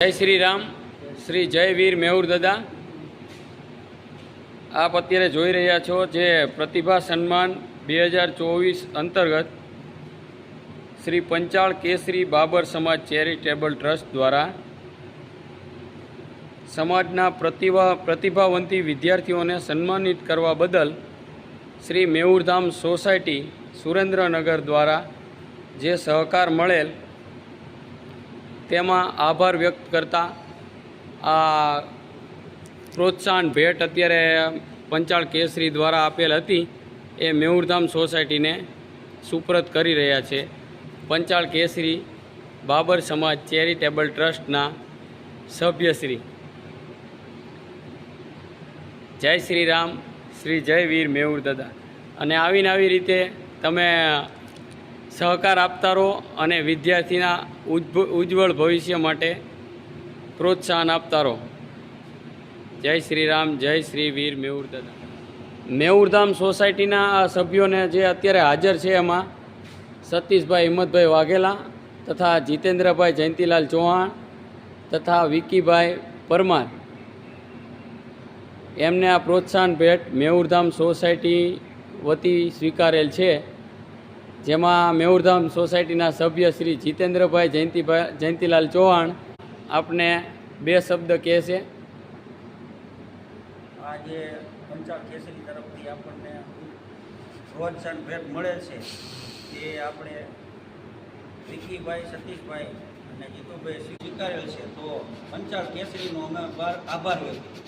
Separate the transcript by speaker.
Speaker 1: જય શ્રી રામ શ્રી જય વીર મેહુર દાદા. આપ અત્યારે જોઈ રહ્યા છો જે પ્રતિભા સન્માન બે હજાર ચોવીસ અંતર્ગત શ્રી પંચાળ કેસરી બાબર સમાજ ચેરિટેબલ ટ્રસ્ટ દ્વારા સમાજના પ્રતિભા પ્રતિભાવંતી વિદ્યાર્થીઓને સન્માનિત કરવા બદલ શ્રી મેહુરધામ સોસાયટી સુરેન્દ્રનગર દ્વારા જે સહકાર મળેલ તેમાં આભાર વ્યક્ત કરતા આ પ્રોત્સાહન ભેટ અત્યારે પંચાળ કેસરી દ્વારા આપેલ હતી. એ મેહુરધામ સોસાયટીને સુપ્રત કરી રહ્યા છે. પંચાળ કેસરી બાબર સમાજ ચેરિટેબલ ટ્રસ્ટના સભ્યશ્રી જય શ્રી રામ, શ્રી જય વીર મેહુર દાદા. અને આવીને આવી રીતે તમે સહકાર આપતા રહો અને વિદ્યાર્થીના ઉજ્જવળ ભવિષ્ય માટે પ્રોત્સાહન આપતા રહો જય શ્રી રામ જય શ્રી વીર મેહુર મેઉરધામ સોસાયટીના સભ્યોને જે અત્યારે હાજર છે એમાં સતીશભાઈ હિંમતભાઈ વાઘેલા તથા જીતેન્દ્રભાઈ જયંતિલાલ ચૌહાણ તથા વિકીભાઈ પરમાર. એમને આ પ્રોત્સાહન ભેટ મેહુરધામ સોસાયટી વતી સ્વીકારેલ છે. જેમાં મેહુરધામ સોસાયટીના સભ્ય શ્રી જીતેન્દ્રભાઈ જયંતિભાઈ જયંતિલાલ ચૌહાણ આપને બે શબ્દ કહેશે
Speaker 2: આજે પંચાળ કેસરી તરફથી આપણને પ્રોત્સાહન ભેટ મળે છે. એ આપણે વિકીભાઈ, સતીશભાઈ અને જીતુભાઈ સ્વીકારેલ છે. તો પંચાળ કેસરીનો અમે આભાર વ્યક્ત